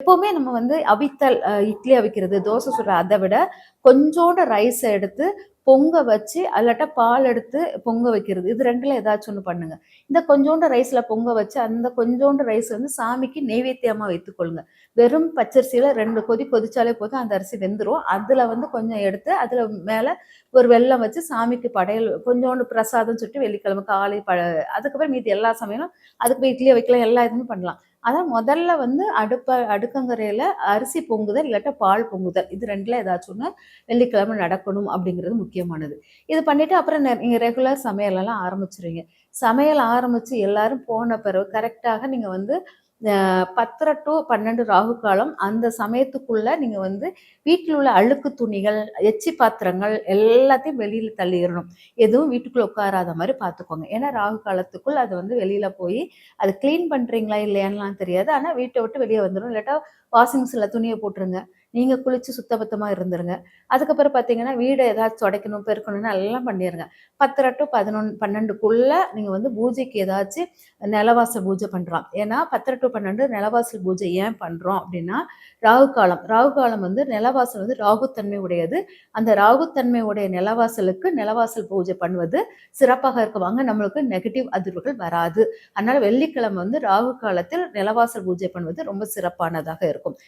எப்போவுமே நம்ம வந்து அவித்தல் இட்லி அவிக்கிறது தோசை சுடுற அதை விட கொஞ்சோண்டு ரைஸை எடுத்து பொங்க வச்சு அல்லாட்டா பால் எடுத்து பொங்க வைக்கிறது. இது ரெண்டுல ஏதாச்சும் ஒன்று பண்ணுங்க. இந்த கொஞ்சோண்டு ரைஸ்ல பொங்க வச்சு அந்த கொஞ்சோண்டு ரைஸ் வந்து சாமிக்கு நெய்வேத்தியமா வைத்துக்கொள்ளுங்க. வெறும் பச்சரிசியில ரெண்டு கொதி கொதிச்சாலே போதும் அந்த அரிசி வெந்துடும் அதுல வந்து கொஞ்சம் எடுத்து அதுல மேல ஒரு வெல்லம் வச்சு சாமிக்கு படையல் கொஞ்சோண்டு பிரசாதம் சுட்டு வெள்ளிக்கிழமை காலை ப அதுக்கப்புறம் மீதி எல்லா சமையலும் அதுக்கு போய் இட்லியை வைக்கலாம் எல்லா இதுவுமே பண்ணலாம். அதான் முதல்ல வந்து அடுப்ப அடுக்கங்கரையில அரிசி பொங்குதல் இல்லாட்டா பால் பொங்குதல். இது ரெண்டுல ஏதாச்சும் ஒன்று வெள்ளிக்கிழமை நடக்கணும் அப்படிங்கிறது முக்கியமானது. இது பண்ணிட்டு அப்புறம் நீங்கள் நீங்க ரெகுலர் சமையலெல்லாம் ஆரம்பிச்சிருவீங்க. சமையல் ஆரம்பித்து எல்லாரும் போன பிறகு கரெக்டாக நீங்கள் வந்து பத்தரை டு பன்னெண்டு ராகு காலம் அந்த சமயத்துக்குள்ள நீங்கள் வந்து வீட்டில் உள்ள அழுக்கு துணிகள் எச்சி பாத்திரங்கள் எல்லாத்தையும் வெளியில் தள்ளிடணும். எதுவும் வீட்டுக்குள்ளே உட்காராத மாதிரி பார்த்துக்கோங்க ஏன்னா ராகு காலத்துக்குள் அது வந்து வெளியில் போய் அது க்ளீன் பண்ணுறீங்களா இல்லையான்லாம் தெரியாது. ஆனால் வீட்டை விட்டு வெளியே வந்துடும். இல்லாட்டா வாஷிங் மிஷினில் துணியை போட்டுருங்க. நீங்கள் குளித்து சுத்தபத்தமாக இருந்துருங்க. அதுக்கப்புறம் பார்த்தீங்கன்னா வீடை ஏதாச்சும் துடைக்கணும் பெருக்கணும்னு எல்லாம் பண்ணிடுங்க பத்தரை டு பதினொன்று பன்னெண்டுக்குள்ளே நீங்கள் வந்து பூஜைக்கு ஏதாச்சும் நிலவாசல் பூஜை பண்ணுறோம் ஏன்னா பத்தரை டு பன்னெண்டு நிலவாசல் பூஜை ஏன் பண்ணுறோம் அப்படின்னா ராகு காலம். ராகு காலம் வந்து நிலவாசல் வந்து ராகுத்தன்மை உடையது. அந்த ராகுத்தன்மை உடைய நிலவாசலுக்கு நிலவாசல் பூஜை பண்ணுவது சிறப்பாக இருக்குவாங்க. நம்மளுக்கு நெகட்டிவ் அதிர்வுகள் வராது. அதனால் வெள்ளிக்கிழமை வந்து ராகு காலத்தில் நிலவாசல் பூஜை பண்ணுவது ரொம்ப சிறப்பானதாக இருக்கும்.